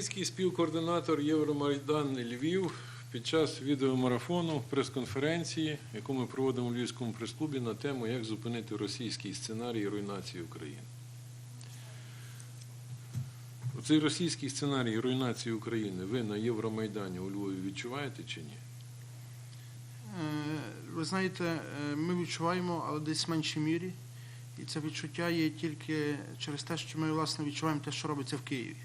Світський співкоординатор Євромайдан Львів під час відеомарафону прес-конференції, яку ми проводимо у Львівському прес-клубі на тему Як зупинити російський сценарій руйнації України. Оцей російський сценарій руйнації України ви на Євромайдані у Львові відчуваєте чи ні? Е, Ви знаєте, е, ми відчуваємо, але десь в меншій мірі. І це відчуття є тільки через те, що ми власне відчуваємо те, що робиться в Києві.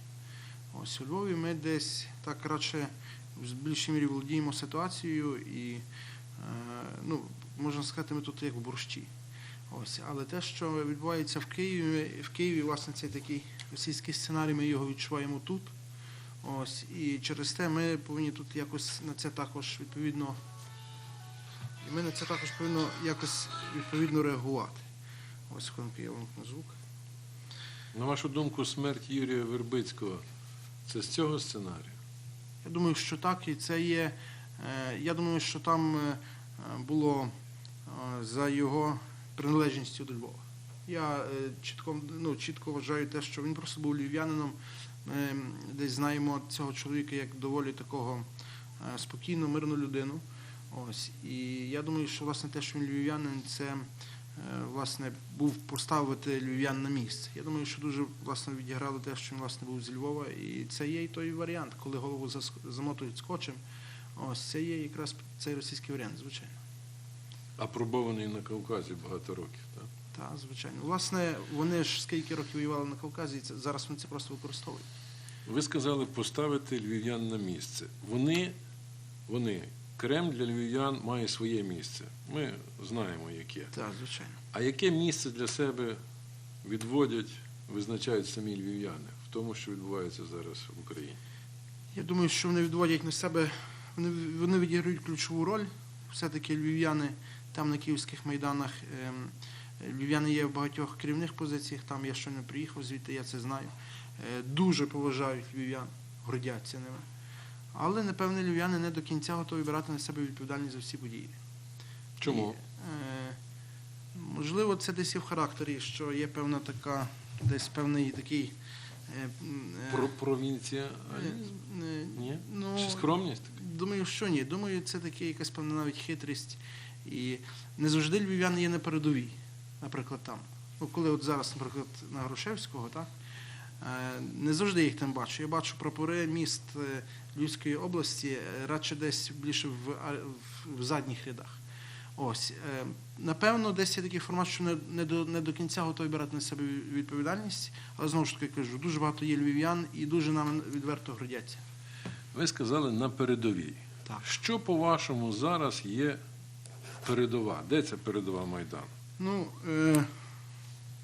Ось у Львові ми десь так радше в більшій мірі володіємо ситуацією і, е, ну, можна сказати, ми тут як в борщі. Ось, але те, що відбувається в Києві, в Києві, власне, цей такий російський сценарій, ми його відчуваємо тут. Ось, і через те ми повинні тут якось на це також відповідно і ми на це також повинно якось відповідно реагувати. Ось я вимкну звук. На вашу думку, смерть Юрія Вербицького це з цього сценарію? Я думаю, що так, і це є. е, Я думаю, що там е, було е, за його приналежністю до Львова. Я чітко, ну, чітко вважаю те, що він просто був львів'янином. Ми десь знаємо цього чоловіка як доволі такого спокійну, мирну людину. Ось. І я думаю, що власне те, що він львів'янин, це власне був поставити львів'ян на місце. Я думаю, що дуже власне відіграло те, що він власне був з Львова, і це є і той варіант, коли голову замотують скотчем. Ось це є якраз цей російський варіант, звичайно. Апробований на Кавказі багато років. Так? Так, звичайно. Власне, вони ж скільки років воювали на Кавказі, і це зараз вони це просто використовують. Ви сказали поставити львів'ян на місце. Вони, вони, Кремль для львів'ян має своє місце. Ми знаємо, яке. Так, звичайно. А яке місце для себе відводять, визначають самі львів'яни в тому, що відбувається зараз в Україні? Я думаю, що вони відводять на себе, вони, вони відіграють ключову роль. Все-таки львів'яни там на київських майданах. ем, Львів'яни є в багатьох керівних позиціях, там я щойно приїхав звідти, я це знаю. Е, Дуже поважають львів'ян, гордяться ними. Але, напевне, львів'яни не до кінця готові брати на себе відповідальність за всі події. Чому? І, е, можливо, це десь і в характері, що є певна така, десь певний такий. е, е, Про провінція? е, е, Ні? ну, Чи скромність? Думаю, що ні. Думаю, це таке якась певна навіть хитрість. І не завжди львів'яни є на передовій, наприклад, там. Ну, коли от зараз, наприклад, на Грушевського, так? Е, Не завжди їх там бачу. Я бачу прапори міст е, Львівської області е, радше десь більше в, в- задніх рядах. Ось. Напевно, десь є такий формат, що не, не, до, не до кінця готові брати на себе відповідальність, але знову ж таки кажу, дуже багато є львів'ян і дуже нам відверто гордяться. Ви сказали на передовій. Так. Що, по-вашому, зараз є передова? Де ця передова Майдану? Ну, е,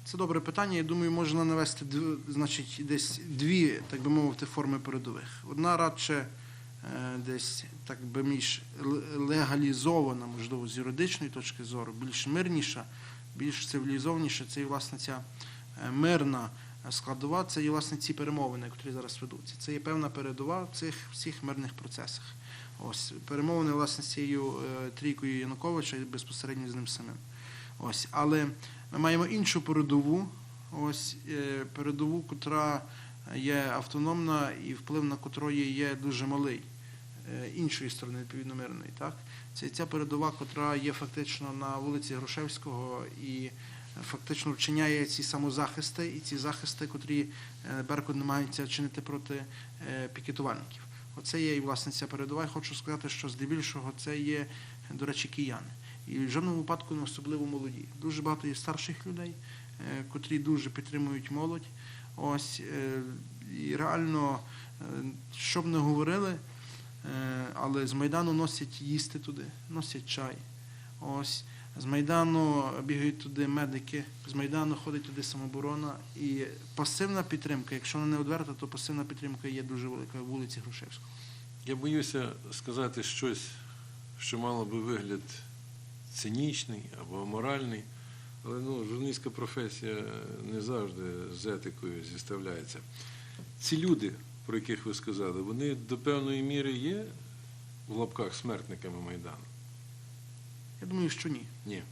це добре питання. Я думаю, можна навести значить, десь дві, так би мовити, форми передових. Одна радше е, десь, так би між легалізована, можливо, з юридичної точки зору, більш мирніша, більш цивілізованіша. Це і власне ця е, мирна складова, це і власне ці перемовини, які зараз ведуться. Це є певна передова в цих всіх мирних процесах. Ось перемовини власне з цією е, трійкою Януковича і безпосередньо з ним самим. Ось, але ми маємо іншу передову, ось е, передову, котра є автономна і вплив на котрої є дуже малий. е, Іншої сторони, відповідно, мирної. Так? Це ця передова, котра є фактично на вулиці Грушевського і фактично вчиняє ці самозахисти, і ці захисти, котрі е, Беркут намагається чинити проти пікетувальників. Оце є і власне ця передова. Я хочу сказати, що здебільшого це є, до речі, кияни. І в жодному випадку не особливо молоді. Дуже багато є старших людей, е, котрі дуже підтримують молодь. Ось е, і реально, е, що б не говорили, але з Майдану носять їсти туди, носять чай. Ось з Майдану бігають туди медики, з Майдану ходить туди самоборона. І пасивна підтримка, якщо вона не одверта, то пасивна підтримка є дуже велика в вулиці Грушевського. Я боюся сказати щось, що мало би вигляд цинічний або аморальний, але ну, журналістська професія не завжди з етикою зіставляється. Ці люди, про яких ви сказали, вони до певної міри є в лапках смертниками Майдану? Я думаю, що ні. Ні.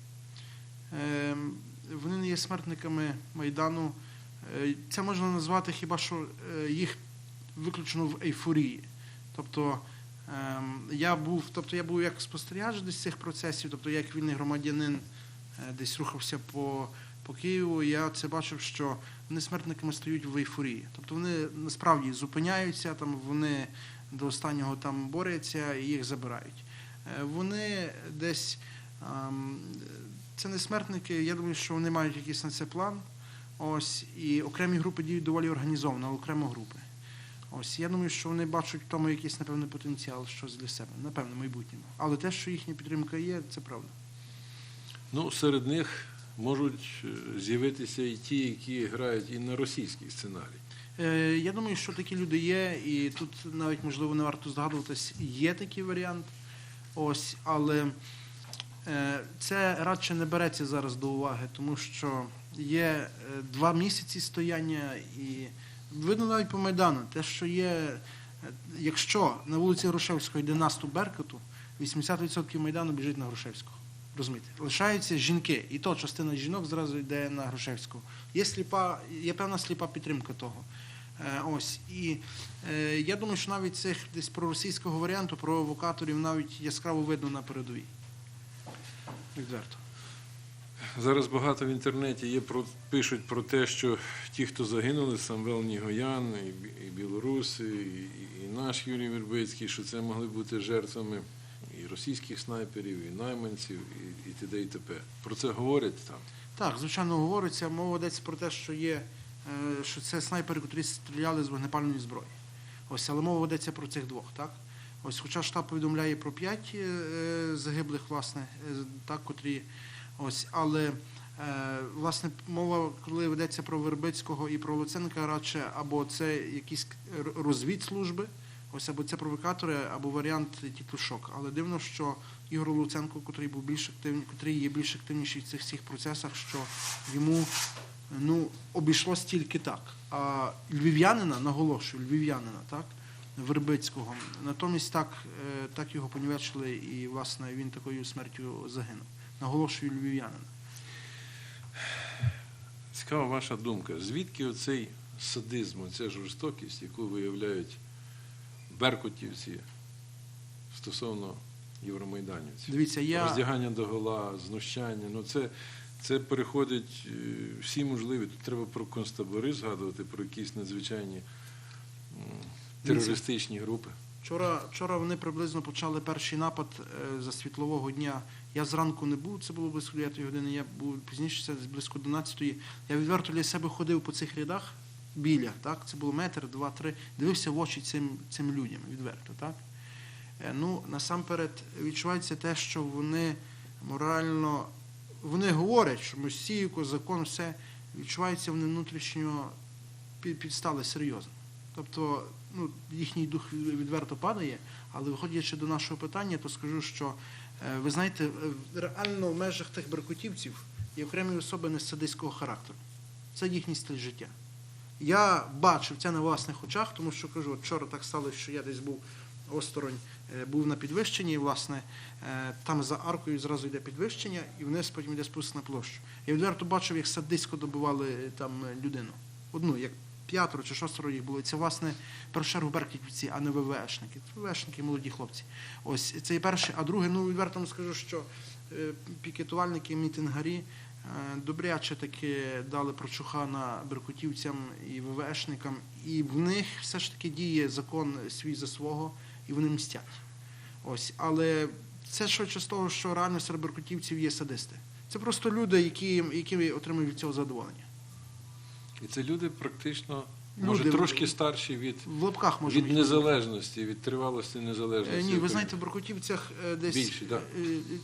Ем, Вони не є смертниками Майдану. Е, Це можна назвати хіба що е, їх виключно в ейфорії. Тобто я був, тобто я був як спостерігач десь цих процесів, тобто як вільний громадянин е, десь рухався по, по Києву, я це бачив, що вони смертниками стають в ейфорії. Тобто вони насправді зупиняються, там вони до останнього там борються і їх забирають. Е, Вони десь ем, це не смертники, я думаю, що вони мають якийсь на це план. Ось, і окремі групи діють доволі організовано, окремо групи. Ось, я думаю, що вони бачать в тому якийсь, напевно, потенціал, щось для себе, напевно, в майбутньому. Але те, що їхня підтримка є, це правда. Ну, серед них можуть е, з'явитися і ті, які грають і на російський сценарій. Е, Я думаю, що такі люди є, і тут навіть можливо не варто здогадуватись, є такий варіант. Ось, але е, це радше не береться зараз до уваги, тому що є два місяці стояння, і видно навіть по Майдану, те, що є, е, якщо на вулиці Грушевського йде наступ Беркуту, 80% Майдану біжить на Грушевського. Розумієте? Лишаються жінки, і то частина жінок зразу йде на Грушевського. Є сліпа, є певна сліпа підтримка того. Е, Ось і е, я думаю, що навіть цих десь проросійського варіанту провокаторів навіть яскраво видно на передовій. Відверто. Зараз багато в інтернеті є про пишуть про те, що ті, хто загинули, Самвел Нігоян, і, і білоруси, і, і- наш Юрій Вербицький, що це могли бути жертвами і російських снайперів, і найманців, і, і т.д. і т.п. Про це говорять там. Так, звичайно, говориться, мова йдеться про те, що є, е, що це снайпери, котрі стріляли з вогнепальної зброї. Ось, але мова йдеться про цих двох, так? Ось, хоча штаб повідомляє про п'ять е, загиблих, власне, е, так, котрі. Ось, але е, власне мова, коли ведеться про Вербицького і про Луценка, радше або це якісь р- розвідслужби, ось або це провокатори, або варіант тітушок. Але дивно, що Ігор Луценко, котрий був більш активний, котрий є більш активніший в цих всіх процесах, що йому ну, обійшлось тільки так. А львів'янина, наголошую, львів'янина, так, Вербицького, натомість так, е, так його понівечили, і власне він такою смертю загинув. Наголошую львів'янина. Цікава ваша думка. Звідки оцей садизм, оця жорстокість, яку виявляють беркутівці стосовно євромайданівців? Дивіться, я Роздягання до гола, знущання. Ну це, це переходить е, всі можливі. Тут треба про концтабори згадувати, про якісь надзвичайні терористичні групи. Вчора, вчора вони приблизно почали перший напад е, за світлового дня. Я зранку не був, це було близько 9 години, я був пізніше, це близько 11 Я відверто для себе ходив по цих рядах біля, так? Це було метр, два, три. Дивився в очі цим, цим людям, відверто, так? Е, Ну, насамперед відчувається те, що вони морально, вони говорять, що Мосійко, закон, все, відчувається, вони внутрішньо під- підстали серйозно. Тобто ну, їхній дух відверто падає, але виходячи до нашого питання, то скажу, що ви знаєте, е, реально в межах тих беркутівців є окремі особи несадистського характеру. Це їхній стиль життя. Я бачив це на власних очах, тому що кажу, вчора так сталося, що я десь був осторонь, е, був на підвищенні, і, власне, е, там за аркою зразу йде підвищення, і вниз потім йде спуск на площу. Я відверто бачив, як садистсько добивали е, там е, людину. Одну, як п'ятеро чи шостеро їх було. Це, власне, в першу а не ВВшники. ВВшники, молоді хлопці. Ось це і перше. А друге, ну відверто скажу, що е, пікетувальники, мітингарі е, добряче таки дали прочухана беркутівцям і ВВшникам, і в них все ж таки діє закон свій за свого, і вони мстять. Ось, але це швидше з того, що реально серед беркутівців є садисти. Це просто люди, які, які отримують від цього задоволення. І це люди практично, Люди- може, трошки старші від, В лапках можна від їх незалежності, від тривалості Е, незалежності. Ні, ви знаєте, в Брукутівцях е, десь Більші, да. е,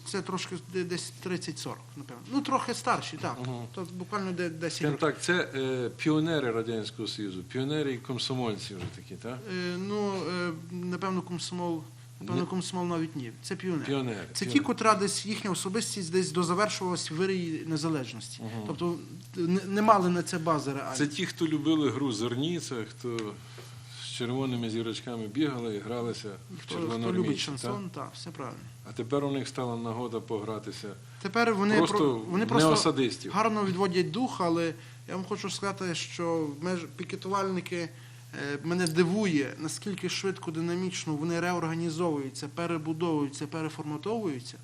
це трошки де- десь 30-40, напевно. Ну, трохи старші, так. Мгм. То буквально де- 10 Скажімо років. так, це е, піонери Радянського Союзу, піонери і комсомольці вже такі, так? Е, Ну, е, напевно, комсомол, напевно, комсомол навіть ні. Це піонери. Піонери. Це ті, котра десь їхня особистість десь дозавершувалась в вирії незалежності. Мгм. Тобто не, не мали на це бази реально. Це ті, хто любили гру Зорніця, хто з червоними зірочками бігали і гралися в Хто, хто любить червоноармійців. шансон, так, все правильно. А тепер у них стала нагода погратися Тепер вони, просто, про, вони просто осадистів. гарно відводять дух, але я вам хочу сказати, що меж, пікетувальники Мене дивує, наскільки швидко, динамічно вони реорганізовуються, перебудовуються, переформатовуються.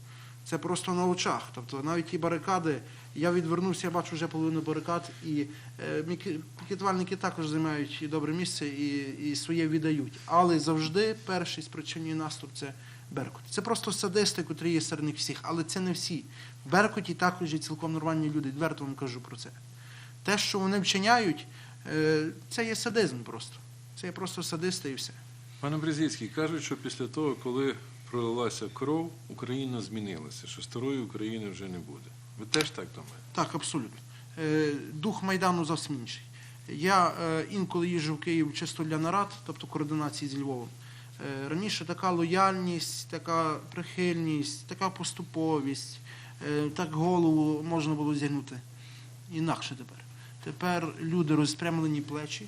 Це просто на очах. Тобто навіть ті барикади, я відвернувся, я бачу вже половину барикад, і е, пікетувальники також займають добре місце і, і своє віддають. Але завжди перший спричинює наступ це Беркут. Це просто садисти, котрі є серед них всіх, але це не всі. В Беркуті також є цілком нормальні люди, відверто вам кажу про це. Те, що вони вчиняють, е, це є садизм просто. Це є просто садисти і все. Пане Брезіцький, кажуть, що після того, коли пролилася кров, Україна змінилася, що старої України вже не буде. Ви теж так думаєте? Так, абсолютно. Е, Дух Майдану зовсім інший. Я е, інколи їжджу в Київ чисто для нарад, тобто координації з Львовом. Е, Раніше така лояльність, така прихильність, така поступовість, е, так голову можна було зігнути. Інакше тепер. Тепер люди розпрямлені плечі,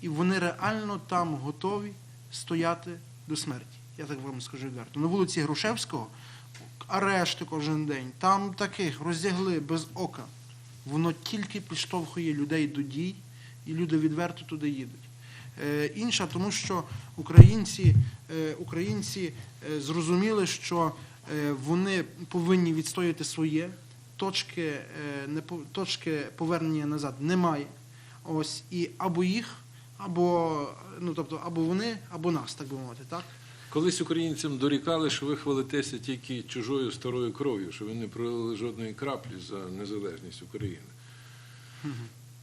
і вони реально там готові стояти до смерті. Я так вам скажу відверто. На вулиці Грушевського арешти кожен день. Там таких роздягли без ока. Воно тільки підштовхує людей до дій, і люди відверто туди їдуть. Е, інша, тому що українці, е, українці е, зрозуміли, що вони повинні відстояти своє, точки, е, точки повернення назад немає. Ось, і або їх, або, ну, тобто, або вони, або нас, так би мовити. Так? Колись українцям дорікали, що ви хвалитеся тільки чужою старою кров'ю, що ви не пролили жодної краплі за незалежність України.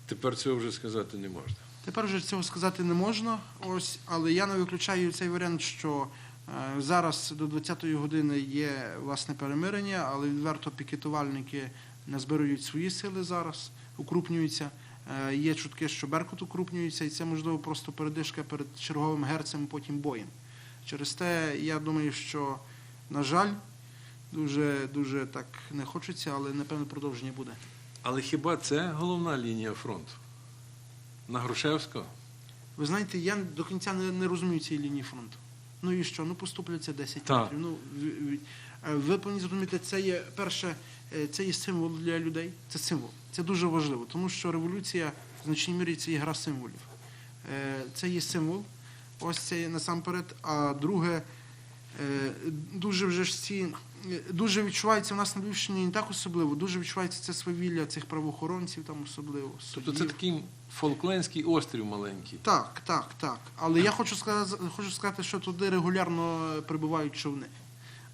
Тепер цього вже сказати не можна. Тепер вже цього сказати не можна, ось, але я не виключаю цей варіант, що зараз до 20-ї години є власне перемирення, але відверто пікетувальники назбирують свої сили зараз, укрупнюються. Е, є чутки, що Беркут укрупнюється, і це можливо просто передишка перед черговим герцем, потім боєм. Через те, я думаю, що, на жаль, дуже, дуже так не хочеться, але напевно продовження буде. Але хіба це головна лінія фронту? На Грушевського? Ви знаєте, я до кінця не, не розумію цієї лінії фронту. Ну і що? Ну поступляться 10 Так. метрів. Ну, е, ви повинні зрозуміти, це є перше, е, це є символ для людей. Це символ. Це дуже важливо, тому що революція в значній мірі це є гра символів. Е, Це є символ. Ось це є насамперед. А друге, дуже вже ж ці. е, Дуже відчувається в нас на Львівщині не так особливо, дуже відчувається це свавілля цих правоохоронців там особливо. Тобто це такий фолклендський острів маленький. Так, так, так. Але я хочу сказати, хочу сказати, що туди регулярно прибувають човни.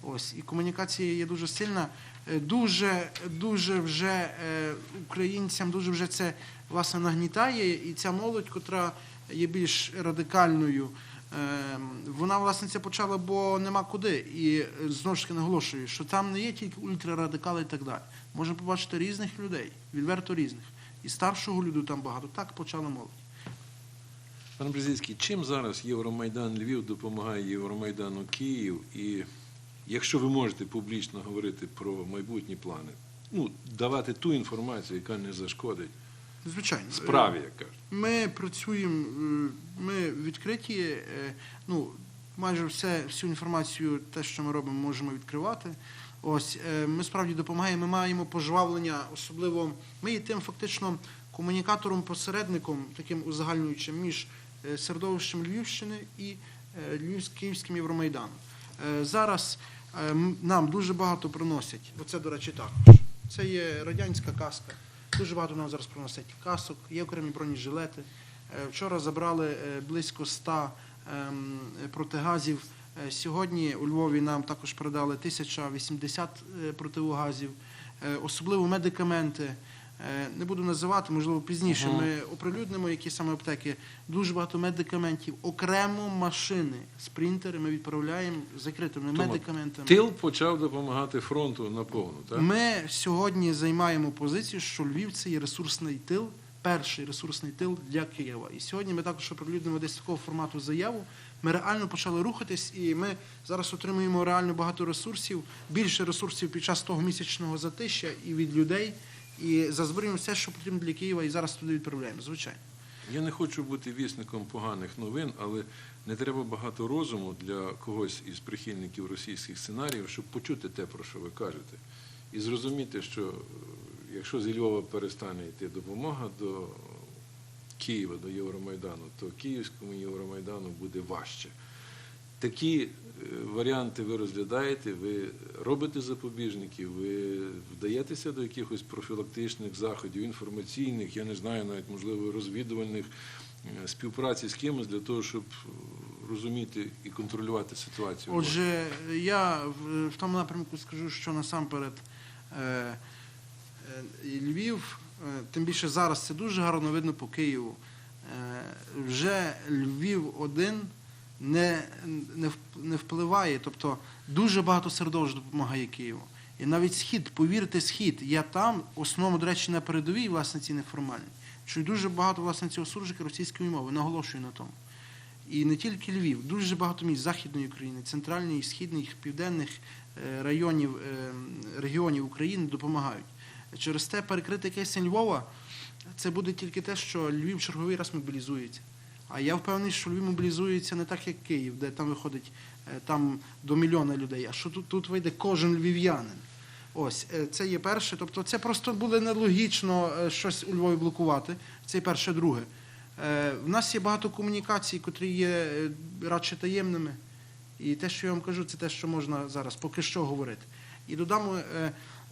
Ось і комунікація є дуже сильна. Е, Дуже, дуже вже е, українцям дуже вже це власне нагнітає, і ця молодь, котра є більш радикальною. Е, Вона власне це почала, бо нема куди. І е, знову ж таки наголошую, що там не є тільки ультрарадикали і так далі. Можна побачити різних людей, відверто різних. І старшого люду там багато. Так почала молодь. Пане Брезицький, чим зараз Євромайдан Львів допомагає Євромайдану Київ? І якщо ви можете публічно говорити про майбутні плани, ну, давати ту інформацію, яка не зашкодить Звичайно. справі, як кажуть. Ми працюємо, е, ми відкриті. е, Ну, майже все, всю інформацію, те, що ми робимо, можемо відкривати. Ось е, ми справді допомагаємо. Ми маємо пожвавлення, особливо ми є тим фактично комунікатором, посередником, таким узагальнюючим між середовищем Львівщини і Львівським Євромайданом. Зараз нам дуже багато приносять. Оце, до речі, також. Це є радянська казка. Дуже багато нам зараз приносять касок, є окремі бронежилети. Е, Вчора забрали е, близько 100 ем, протигазів. Е, Сьогодні у Львові нам також передали 1080 е, противогазів, особливо медикаменти. Е, Не буду називати, можливо, пізніше Ага. ми оприлюднимо, які саме аптеки. Дуже багато медикаментів, окремо машини, спринтери ми відправляємо закритими медикаментами. Тил почав допомагати фронту наповну, так? Ми сьогодні займаємо позицію, що Львів це є ресурсний тил, перший ресурсний тил для Києва. І сьогодні ми також оприлюднимо десь такого формату заяву. Ми реально почали рухатись, і ми зараз отримуємо реально багато ресурсів, більше ресурсів під час того місячного затища і від людей. І зазбираємо все, що потрібно для Києва, і зараз туди відправляємо. Звичайно. Я не хочу бути вісником поганих новин, але не треба багато розуму для когось із прихильників російських сценаріїв, щоб почути те, про що ви кажете, і зрозуміти, що е, якщо зі Львова перестане йти допомога до Києва до Євромайдану, то Київському Євромайдану буде важче. Такі варіанти ви розглядаєте, ви робите запобіжники, ви вдаєтеся до якихось профілактичних заходів, інформаційних, я не знаю, навіть можливо розвідувальних е, співпраці з кимось для того, щоб розуміти і контролювати ситуацію. Отже, я в, тому напрямку скажу, що насамперед е, е, Львів, тим більше зараз це дуже гарно видно по Києву. Вже Львів один не, не, не впливає, тобто дуже багато середовищ допомагає Києву. І навіть схід, повірте, схід, я там, в основному, до речі, на передовій, власне, ці неформальні. Чую дуже багато власне цього суржика російської мови, наголошую на тому. І не тільки Львів, дуже багато місць Західної України, центральної, східних, південних е, районів, е, регіонів України допомагають. Через те перекрити кисень Львова це буде тільки те, що Львів черговий раз мобілізується. А я впевнений, що Львів мобілізується не так, як Київ, де там виходить е, там до мільйона людей, а що тут, тут вийде кожен львів'янин. Ось е, це є перше. Тобто, це просто було нелогічно е, щось у Львові блокувати. Це є перше, друге. В нас є багато комунікацій, котрі є радше таємними. І те, що я вам кажу, це те, що можна зараз поки що говорити. І додамо,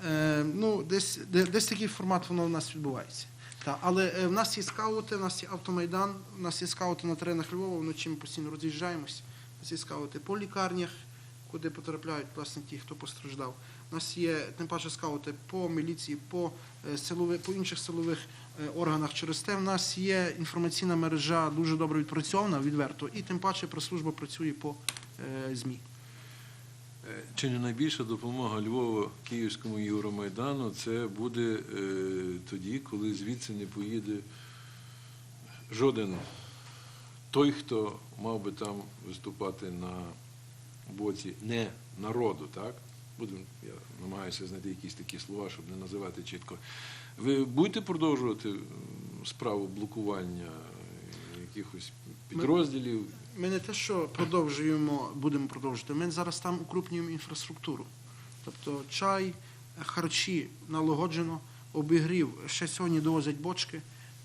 е, ну, десь, десь такий формат воно в нас відбувається. Та, але е, в нас є скаути, в нас є автомайдан, в нас є скаути на теренах Львова, вночі ми постійно роз'їжджаємось. У нас є скаути по лікарнях, куди потрапляють власне ті, хто постраждав. У нас є тим паче скаути по міліції, по, е, силових, по інших силових е, органах. Через те в нас є інформаційна мережа дуже добре відпрацьована, відверто, і тим паче прес-служба працює по ЗМІ. Е, Чи не найбільша допомога Львова Київському Євромайдану це буде е, тоді, коли звідси не поїде жоден той, хто мав би там виступати на боці не народу, так? Будемо, я намагаюся знайти якісь такі слова, щоб не називати чітко. Ви будете продовжувати справу блокування якихось підрозділів? Ми не те, що продовжуємо, будемо продовжувати. Ми зараз там укрупнюємо інфраструктуру. Тобто чай, харчі налагоджено, обігрів. Ще сьогодні довозять бочки.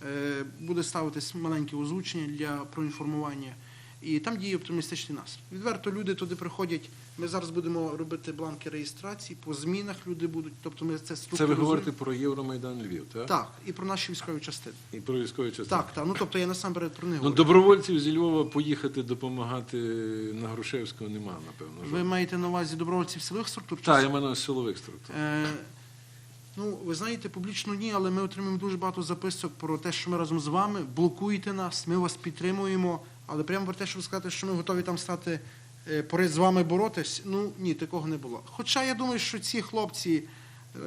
Е, Буде ставитись маленьке озвучення для проінформування. І там діє оптимістичний настрій. Відверто люди туди приходять. Ми зараз будемо робити бланки реєстрації, по змінах люди будуть. Тобто ми це Це ви говорите про Євромайдан Львів, так? Так, і про наші військові частини. І про військові частини. Так, так. Ну тобто я насамперед про них Ну, добровольців зі Львова поїхати допомагати на Грушевського нема, напевно. Ви маєте на увазі добровольців силових структур? Так, я маю на увазі силових структур. Е, ну, ви знаєте, публічно ні, але ми отримуємо дуже багато записок про те, що ми разом з вами блокуєте нас, ми вас підтримуємо. Але прямо про те, щоб сказати, що ми готові там стати е, поряд з вами боротись, ну ні, такого не було. Хоча я думаю, що ці хлопці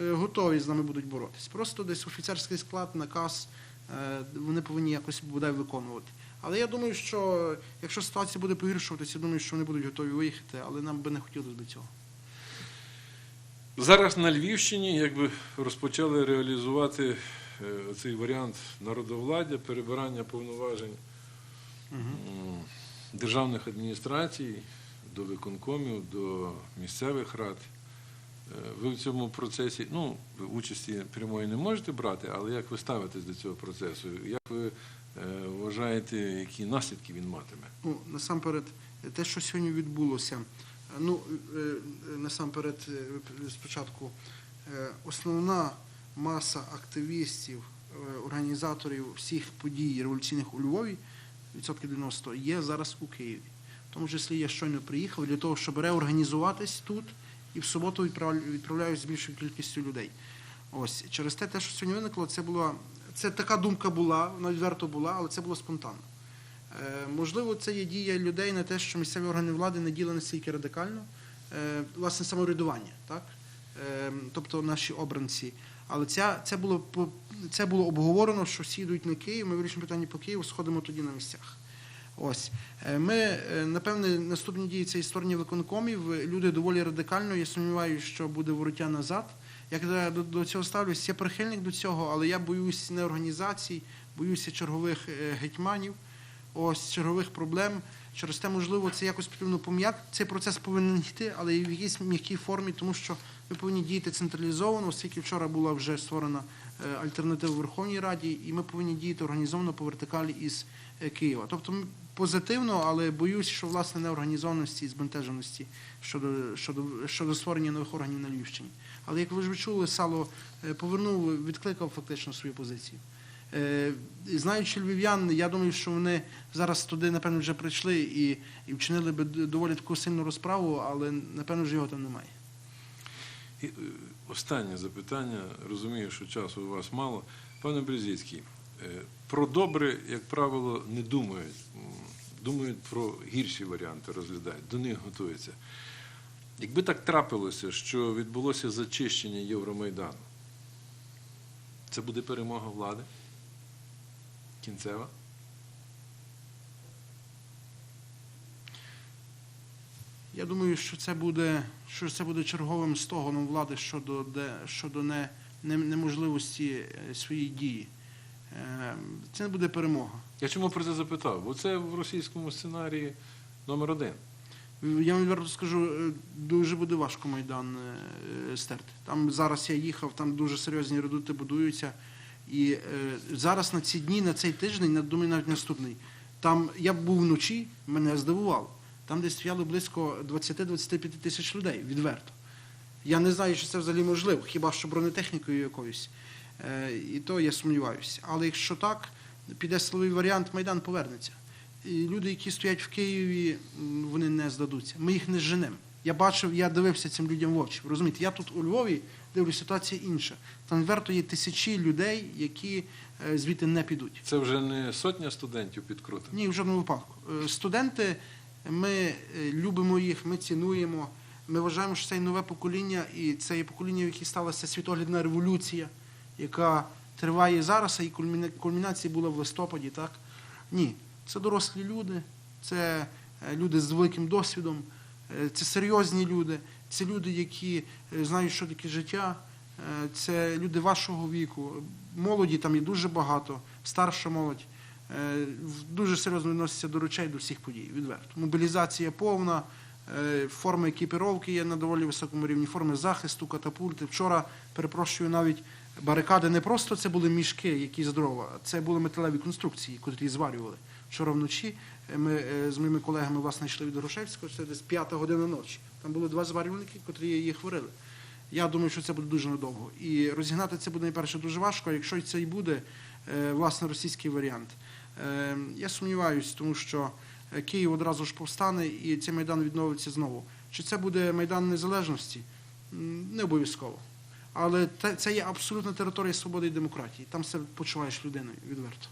е, готові з нами будуть боротись. Просто десь офіцерський склад, наказ е, вони повинні якось бодай виконувати. Але я думаю, що якщо ситуація буде погіршуватися, я думаю, що вони будуть готові виїхати, але нам би не хотілося б цього. Зараз на Львівщині якби розпочали реалізувати цей варіант народовладдя, перебирання повноважень державних адміністрацій до виконкомів, до місцевих рад. Е, Ви в цьому процесі, ну, ви участі прямої не можете брати, але як ви ставитесь до цього процесу? Як ви е, вважаєте, які наслідки він матиме? Ну, насамперед, те, що сьогодні відбулося, е, ну, е, е, насамперед, е, спочатку, е, основна маса активістів, е, організаторів всіх подій революційних у Львові, відсотків 90, є зараз у Києві. В тому числі я щойно приїхав для того, щоб реорганізуватись тут і в суботу відправляюсь з більшою кількістю людей. Ось через те, те, що сьогодні виникло, це була це така думка була, вона відверто була, але це було спонтанно. Е, Можливо, це є дія людей на те, що місцеві органи влади не діли настільки радикально, Е, власне, самоврядування, так? Е, тобто наші обранці. Але ця, це, було, це було обговорено, що всі йдуть на Київ, ми вирішимо питання по Києву, сходимо тоді на місцях. Ось. Е, Ми, е, напевне, наступні дії це стороні виконкомів. Люди доволі радикально, я сумніваюся, що буде вороття назад. Як я до, до цього ставлюсь, я прихильник до цього, але я боюсь не організацій, боюся чергових е, гетьманів, ось чергових проблем. Через те, можливо, це якось потрібно пом'як. Цей процес повинен йти, але і в якійсь м'якій формі, тому що ми повинні діяти централізовано, оскільки вчора була вже створена е, альтернативу в Верховній Раді, і ми повинні діяти організовано по вертикалі із е, Києва. Тобто м, позитивно, але боюсь, що власне неорганізованості і збентеженості щодо, щодо, щодо створення нових органів на Львівщині. Але як ви ж ви чули, Сало е, повернув, відкликав фактично свою позицію. Е, Знаючи львів'ян, я думаю, що вони зараз туди, напевно, вже прийшли і, і вчинили би доволі таку сильну розправу, але напевно вже його там немає. І, е, останнє запитання. Розумію, що часу у вас мало. Пане Брезіцький, е, про добре, як правило, не думають. Думають про гірші варіанти, розглядають, до них готуються. Якби так трапилося, що відбулося зачищення Євромайдану, це буде перемога влади? Кінцева? Я думаю, що це буде, що це буде черговим стогоном влади щодо, де, щодо не, не, неможливості е, своєї дії. Е, Це не буде перемога. Я чому про це запитав? Бо це в російському сценарії номер один. Я вам відверто скажу, е, дуже буде важко Майдан стерти. Там зараз я їхав, там дуже серйозні редути будуються. І е, зараз на ці дні, на цей тиждень, думаю, навіть наступний, там я був вночі, мене здивувало. Там десь стояли близько 20-25 тисяч людей, відверто. Я не знаю, чи це взагалі можливо, хіба що бронетехнікою якоюсь. Е, І то я сумніваюся. Але якщо так, піде силовий варіант, Майдан повернеться. І люди, які стоять в Києві, вони не здадуться. Ми їх не женемо. Я бачив, я дивився цим людям в очі. Ви Розумієте, я тут у Львові дивлюся, ситуація інша. Там відверто є тисячі людей, які е, звідти не підуть. Це вже не сотня студентів під Крутом. Ні, в жодному випадку. Е, Студенти, ми е, любимо їх, ми цінуємо. Ми вважаємо, що це є нове покоління, і це є покоління, в якій сталася світоглядна революція, яка триває зараз, і кульміна- кульмінація була в листопаді. Так? Ні, це дорослі люди, це люди з великим досвідом, це серйозні люди, це люди, які е, знають, що таке життя. Е, Це люди вашого віку. Молоді там є дуже багато, старша молодь. Е, Дуже серйозно відносяться до речей, до всіх подій, відверто. Мобілізація повна, е, форми екіпіровки є на доволі високому рівні, форми захисту, катапульти. Вчора, перепрошую, навіть барикади не просто це були мішки, які з дрова, це були металеві конструкції, котрі зварювали. Вчора вночі е, ми е, з моїми колегами власне йшли від Грушевського, це десь п'ята година ночі. Там було два зварювальники, котрі їх варили. Я думаю, що це буде дуже надовго. І розігнати це буде найперше дуже важко, а якщо це і буде е, власне російський варіант. Е, Я сумніваюся, тому що е, Київ одразу ж повстане і цей майдан відновиться знову. Чи це буде майдан незалежності? Не обов'язково. Але це є абсолютна територія свободи і демократії. Там себе почуваєш людиною відверто.